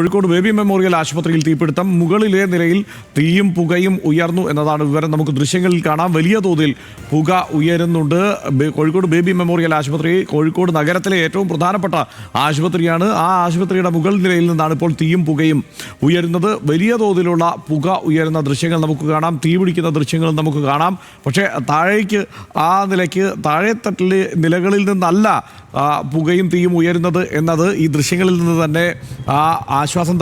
Kozhikode baby memorial ആശുപത്രിയിൽ തീപിടുത്തം. മുകളിലെ നിലയിൽ തീയും പുകയും ഉയർന്നു എന്നതാണ് വിവരം. നമുക്ക് ദൃശ്യങ്ങളിൽ കാണാം. വലിയ തോതിൽ പുക ഉയരുന്നുണ്ട്. കോഴിക്കോട് ബേബി മെമ്മോറിയൽ ആശുപത്രി കോഴിക്കോട് നഗരത്തിലെ ഏറ്റവും പ്രധാനപ്പെട്ട ആശുപത്രിയാണ്. ആ ആശുപത്രിയുടെ മുകൾ നിലയിൽ നിന്നാണ് ഇപ്പോൾ തീയും പുകയും ഉയരുന്നത്. വലിയ തോതിലുള്ള പുക ഉയരുന്ന ദൃശ്യങ്ങൾ നമുക്ക് കാണാം. തീ പിടിക്കുന്ന ദൃശ്യങ്ങൾ നമുക്ക് കാണാം. പക്ഷേ താഴേക്ക് ആ നിലയ്ക്ക് താഴെത്തട്ടിലെ നിലകളിൽ നിന്നല്ല പുകയും തീയും ഉയരുന്നത് എന്നത് ഈ ദൃശ്യങ്ങളിൽ നിന്ന് തന്നെ ആ ആശ്വാസം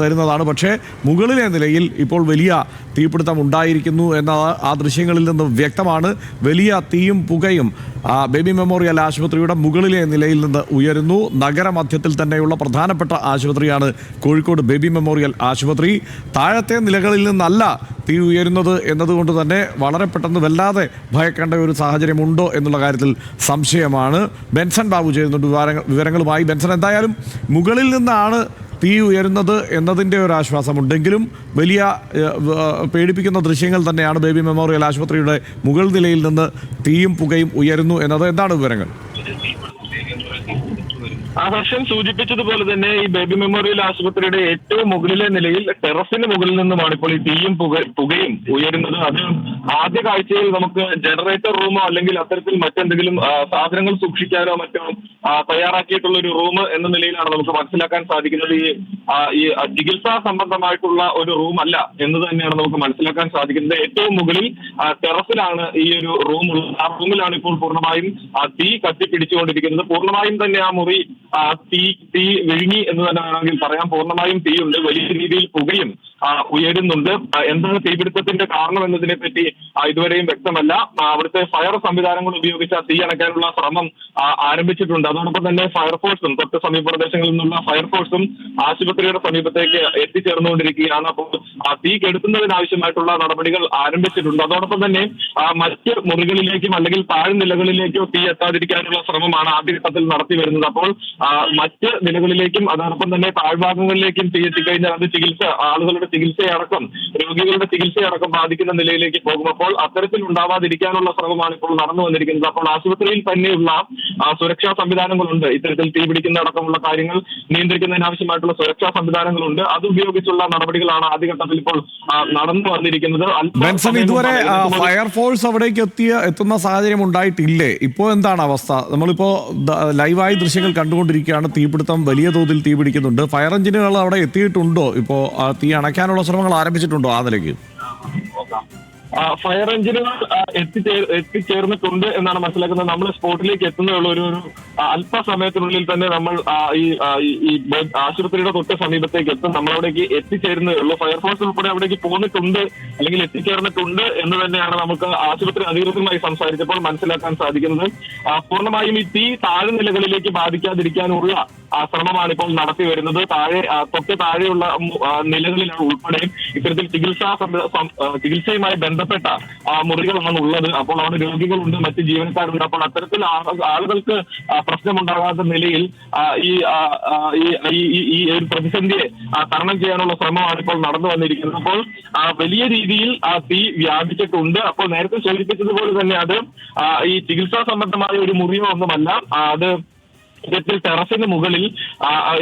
തരുന്നതാണ്. പക്ഷേ മുകളിലെ നിലയിൽ ഇപ്പോൾ വലിയ തീപിടുത്തം ഉണ്ടായിരിക്കുന്നു എന്ന ആ ദൃശ്യങ്ങളിൽ നിന്ന് വ്യക്തമാണ്. വലിയ തീയും പുകയും ബേബി മെമ്മോറിയൽ ആശുപത്രിയുടെ മുകളിലെ നിലയിൽ നിന്ന് ഉയരുന്നു. നഗരമധ്യത്തിൽ തന്നെയുള്ള പ്രധാനപ്പെട്ട ആശുപത്രിയാണ് കോഴിക്കോട് ബേബി മെമ്മോറിയൽ ആശുപത്രി. താഴത്തെ നിലകളിൽ നിന്നല്ല തീ ഉയരുന്നത് എന്നതുകൊണ്ട് തന്നെ വളരെ പെട്ടെന്ന് വല്ലാതെ ഭയക്കേണ്ട ഒരു സാഹചര്യമുണ്ടോ എന്നുള്ള കാര്യത്തിൽ സംശയമാണ്. ബെൻസൺ ബാബു ചെയ്യുന്നുണ്ട് വിവരങ്ങളുമായി. ബെൻസൺ എന്തായാലും മുകളിൽ നിന്നാണ് തീ ഉയരുന്നത് എന്നതിന്റെ ഒരു ആശ്വാസമുണ്ടെങ്കിലും വലിയ പേടിപ്പിക്കുന്ന ദൃശ്യങ്ങൾ തന്നെയാണ് ബേബി മെമ്മോറിയൽ ആശുപത്രിയുടെ മുകൾ നിലയിൽ നിന്ന് തീയും പുകയും ഉയരുന്നു എന്നത്. എന്താണ് വിവരങ്ങൾ? ആ ഹർഷൻ സൂചിപ്പിച്ചതുപോലെ തന്നെ ഈ ബേബി മെമ്മോറിയൽ ആശുപത്രിയുടെ ഏറ്റവും മുകളിലെ നിലയിൽ ടെറസിന് മുകളിൽ നിന്നുമാണ് ഇപ്പോൾ ഈ തീയും പുക പുകയും ഉയരുന്നത്. അത് ആദ്യ കാഴ്ചയിൽ നമുക്ക് ജനറേറ്റർ റൂമോ അല്ലെങ്കിൽ അത്തരത്തിൽ മറ്റെന്തെങ്കിലും സാധനങ്ങൾ സൂക്ഷിക്കാനോ മറ്റോ തയ്യാറാക്കിയിട്ടുള്ള ഒരു റൂം എന്ന നിലയിലാണ് നമുക്ക് മനസ്സിലാക്കാൻ സാധിക്കുന്നത്. ഈ ഈ ചികിത്സാ സംബന്ധമായിട്ടുള്ള ഒരു റൂം അല്ല എന്ന് തന്നെയാണ് നമുക്ക് മനസ്സിലാക്കാൻ സാധിക്കുന്നത്. ഏറ്റവും മുകളിൽ ടെറസിലാണ് ഈ ഒരു റൂം ഉള്ളത്. ആ റൂമിലാണ് ഇപ്പോൾ പൂർണമായും തീ കത്തിപ്പിടിച്ചുകൊണ്ടിരിക്കുന്നത്. പൂർണമായും തന്നെ ആ മുറി തീ തീ വിഴുങ്ങി എന്ന് തന്നെ വേണമെങ്കിൽ പറയാം. പൂർണമായും തീയുണ്ട്. വലിയ രീതിയിൽ പുകയും ഉയരുന്നുണ്ട്. എന്താണ് തീപിടുത്തത്തിന്റെ കാരണം എന്നതിനെ പറ്റി ഇതുവരെയും വ്യക്തമല്ല. അവിടുത്തെ ഫയർ സംവിധാനങ്ങൾ ഉപയോഗിച്ച് തീ അണക്കാനുള്ള ശ്രമം ആരംഭിച്ചിട്ടുണ്ട്. അതോടൊപ്പം തന്നെ ഫയർഫോഴ്സും തൊട്ട് സമീപ പ്രദേശങ്ങളിൽ നിന്നുള്ള ഫയർഫോഴ്സും ആശുപത്രിയുടെ സമീപത്തേക്ക് എത്തിച്ചേർന്നുകൊണ്ടിരിക്കുകയാണ്. അപ്പോൾ തീ കെടുത്തുന്നതിനാവശ്യമായിട്ടുള്ള നടപടികൾ ആരംഭിച്ചിട്ടുണ്ട്. അതോടൊപ്പം തന്നെ മറ്റ് മുറികളിലേക്കും അല്ലെങ്കിൽ താഴ്നിലകളിലേക്കോ തീ എത്താതിരിക്കാനുള്ള ശ്രമമാണ് ആദ്യഘട്ടത്തിൽ നടത്തി വരുന്നത്. അപ്പോൾ മറ്റ് നിലകളിലേക്കും അതോടൊപ്പം തന്നെ താഴ്ഭാഗങ്ങളിലേക്കും തീ എത്തിക്കഴിഞ്ഞാൽ അത് ചികിത്സ ആളുകളുടെ ചികിത്സയടക്കം രോഗികളുടെ ചികിത്സയടക്കം ബാധിക്കുന്ന നിലയിലേക്ക് പോകും അപ്പോൾ അത്തരത്തിൽ ഉണ്ടാവാതിരിക്കാനുള്ള ശ്രമമാണ് ഇപ്പോൾ നടന്നു വന്നിരിക്കുന്നത്. അപ്പോൾ ആശുപത്രിയിൽ തന്നെയുള്ള സുരക്ഷാ സംവിധാനങ്ങളുണ്ട്. ഇത്തരത്തിൽ തീ പിടിക്കുന്ന അടക്കമുള്ള കാര്യങ്ങൾ നിയന്ത്രിക്കുന്നതിനാവശ്യമായിട്ടുള്ള സുരക്ഷാ സംവിധാനങ്ങളുണ്ട്. അത് ഉപയോഗിച്ചുള്ള നടപടികളാണ് ആദ്യഘട്ടത്തിൽ ഇപ്പോൾ നടന്നു വന്നിരിക്കുന്നത്. ബെൻസൺ ഇതുവരെ ഫയർഫോഴ്സ് അവിടേക്ക് എത്തിയ എത്തുന്ന സാഹചര്യം ഉണ്ടായിട്ടില്ലേ? ഇപ്പോൾ എന്താണ് അവസ്ഥ? നമ്മളിപ്പോ ലൈവായി ദൃശ്യങ്ങൾ കണ്ടുകൊണ്ടിരിക്കുകയാണ് തീപിടുത്തം വലിയ തോതിൽ തീപിടിക്കുന്നുണ്ട്. ഫയർ എഞ്ചിനുകൾ അവിടെ എത്തിയിട്ടുണ്ടോ? ഇപ്പോൾ തീ അണയ്ക്കാനുള്ള ശ്രമങ്ങൾ ആരംഭിച്ചിട്ടുണ്ടോ ആ നിലയ്ക്ക്? ഫയർ എഞ്ചിനുകൾ എത്തി എത്തിച്ചേ എത്തിച്ചേർന്നിട്ടുണ്ട് എന്നാണ് മനസ്സിലാക്കുന്നത്. നമ്മൾ സ്പോട്ടിലേക്ക് എത്തുന്നതുള്ള ഒരു ഒരു അല്പസമയത്തിനുള്ളിൽ തന്നെ നമ്മൾ ഈ ഈ- ആശുപത്രിയുടെ തൊട്ട് സമീപത്തേക്ക് എത്തും. നമ്മൾ അവിടേക്ക് ഉള്ളൂ. ഫയർഫോഴ്സ് ഉൾപ്പെടെ അവിടേക്ക് പോന്നിട്ടുണ്ട് അല്ലെങ്കിൽ എത്തിച്ചേർന്നിട്ടുണ്ട് എന്ന് തന്നെയാണ് നമുക്ക് ആശുപത്രി അധികൃതരുമായി സംസാരിച്ചപ്പോൾ മനസ്സിലാക്കാൻ സാധിക്കുന്നത്. പൂർണമായും ഈ തീ താഴെ നിലകളിലേക്ക് ബാധിക്കാതിരിക്കാനുള്ള ശ്രമമാണ് ഇപ്പോൾ നടത്തി വരുന്നത്. താഴെ തൊട്ട് താഴെയുള്ള നിലകളിലാണ് ഉൾപ്പെടെ ഇത്തരത്തിൽ ചികിത്സാ ചികിത്സയുമായി ബന്ധപ്പെട്ട മുറികളാണ് ഉള്ളത് അപ്പോൾ അവിടെ രോഗികളുണ്ട് മറ്റ് ജീവനക്കാരുണ്ട്. അപ്പോൾ അത്തരത്തിൽ ആളുകൾക്ക് പ്രശ്നമുണ്ടാകാത്ത നിലയിൽ ഈ ഒരു പ്രതിസന്ധിയെ തരണം ചെയ്യാനുള്ള ശ്രമമാണ് ഇപ്പോൾ നടന്നു വന്നിരിക്കുന്നത്. അപ്പോൾ വലിയ രീതിയിൽ തീ വ്യാപിച്ചിട്ടുണ്ട്. അപ്പോൾ നേരത്തെ സൂചിപ്പിച്ചതുപോലെ തന്നെ അത് ഈ ചികിത്സാ സംബന്ധമായ ഒരു മുറിയോ ഒന്നുമല്ല. അത് ഇത്തരത്തിൽ ടെറസിന് മുകളിൽ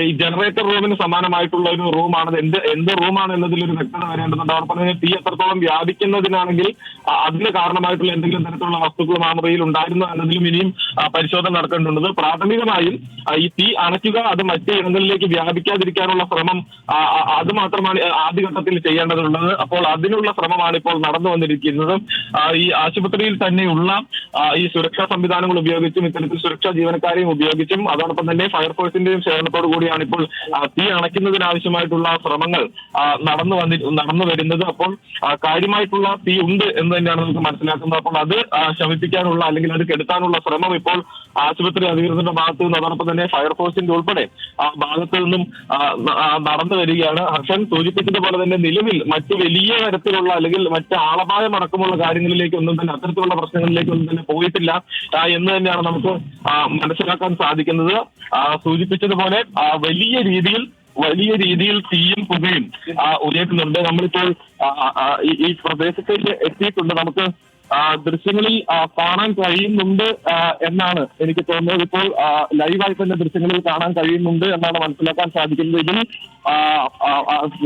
ഈ ജനറേറ്റർ റൂമിന് സമാനമായിട്ടുള്ള ഒരു റൂമാണ് എന്ത് എന്ത് റൂമാണ് എന്നതിൽ ഒരു വ്യക്തത വരേണ്ടതുണ്ട്. അവർ തന്നെ തീ എത്രത്തോളം വ്യാപിക്കുന്നതിനാണെങ്കിൽ അതിന് കാരണമായിട്ടുള്ള എന്തെങ്കിലും തരത്തിലുള്ള വസ്തുക്കളും ആ മുറിയിൽ ഉണ്ടായിരുന്നു എന്നതിലും ഇനിയും പരിശോധന നടക്കേണ്ടതുണ്ട്. പ്രാഥമികമായും ഈ തീ അണയ്ക്കുക അത് മറ്റ് ഇടങ്ങളിലേക്ക് വ്യാപിക്കാതിരിക്കാനുള്ള ശ്രമം അത് മാത്രമാണ് ആദ്യഘട്ടത്തിൽ ചെയ്യേണ്ടതുള്ളത്. അപ്പോൾ അതിനുള്ള ശ്രമമാണ് ഇപ്പോൾ നടന്നു വന്നിരിക്കുന്നത്. ഈ ആശുപത്രിയിൽ തന്നെയുള്ള ഈ സുരക്ഷാ സംവിധാനങ്ങൾ ഉപയോഗിച്ചും ഇത്തരത്തിൽ സുരക്ഷാ ജീവനക്കാരെയും ഉപയോഗിച്ചും അതോടൊപ്പം തന്നെ ഫയർഫോഴ്സിന്റെയും സേവനത്തോടു കൂടിയാണ് ഇപ്പോൾ തീ അണയ്ക്കുന്നതിനാവശ്യമായിട്ടുള്ള ശ്രമങ്ങൾ നടന്നു വന്നി നടന്നു വരുന്നത്. അപ്പോൾ കാര്യമായിട്ടുള്ള തീ ഉണ്ട് എന്ന് തന്നെയാണ് നമുക്ക് മനസ്സിലാക്കുന്നത്. അപ്പോൾ അത് ശമിപ്പിക്കാനുള്ള അല്ലെങ്കിൽ അത് കെടുത്താനുള്ള ശ്രമം ഇപ്പോൾ ആശുപത്രി അധികൃതരുടെ ഭാഗത്തു നിന്ന് അതോടൊപ്പം തന്നെ ഫയർഫോഴ്സിന്റെ ഉൾപ്പെടെ ആ ഭാഗത്ത് നിന്നും നടന്നു വരികയാണ്. ഹർഷൻ സൂചിപ്പിച്ചത് പോലെ തന്നെ നിലവിൽ മറ്റ് വലിയ തരത്തിലുള്ള അല്ലെങ്കിൽ മറ്റ് ആളപായം അടക്കമുള്ള കാര്യങ്ങളിലേക്ക് ഒന്നും തന്നെ അത്തരത്തിലുള്ള പ്രശ്നങ്ങളിലേക്ക് ഒന്നും തന്നെ പോയിട്ടില്ല എന്ന് തന്നെയാണ് നമുക്ക് മനസ്സിലാക്കാൻ സാധിക്കുന്നത്. ആ, സൂചിപ്പിച്ചതുപോലെ വലിയ രീതിയിൽ വലിയ രീതിയിൽ തീയും പുകയും ഉയർത്തുന്നുണ്ട് നമ്മളിപ്പോൾ ഈ- പ്രദേശത്തേക്ക് എത്തിയിട്ടുണ്ട്. നമുക്ക് ദൃശ്യങ്ങളിൽ കാണാൻ കഴിയുന്നുണ്ട് എന്നാണ് എനിക്ക് തോന്നുന്നത്. ഇപ്പോൾ ലൈവായി തന്നെ ദൃശ്യങ്ങളിൽ കാണാൻ കഴിയുന്നുണ്ട് എന്നാണ് മനസ്സിലാക്കാൻ സാധിക്കുന്നത്. ഇതിൽ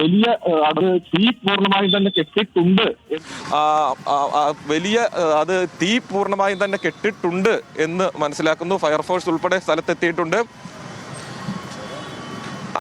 വലിയ അത് തീ പൂർണമായും തന്നെ കെട്ടിട്ടുണ്ട്. വലിയ അത് തീ പൂർണമായും തന്നെ കെട്ടിട്ടുണ്ട് എന്ന് മനസ്സിലാക്കുന്നു. ഫയർഫോഴ്സ് ഉൾപ്പെടെ സ്ഥലത്തെത്തിയിട്ടുണ്ട്.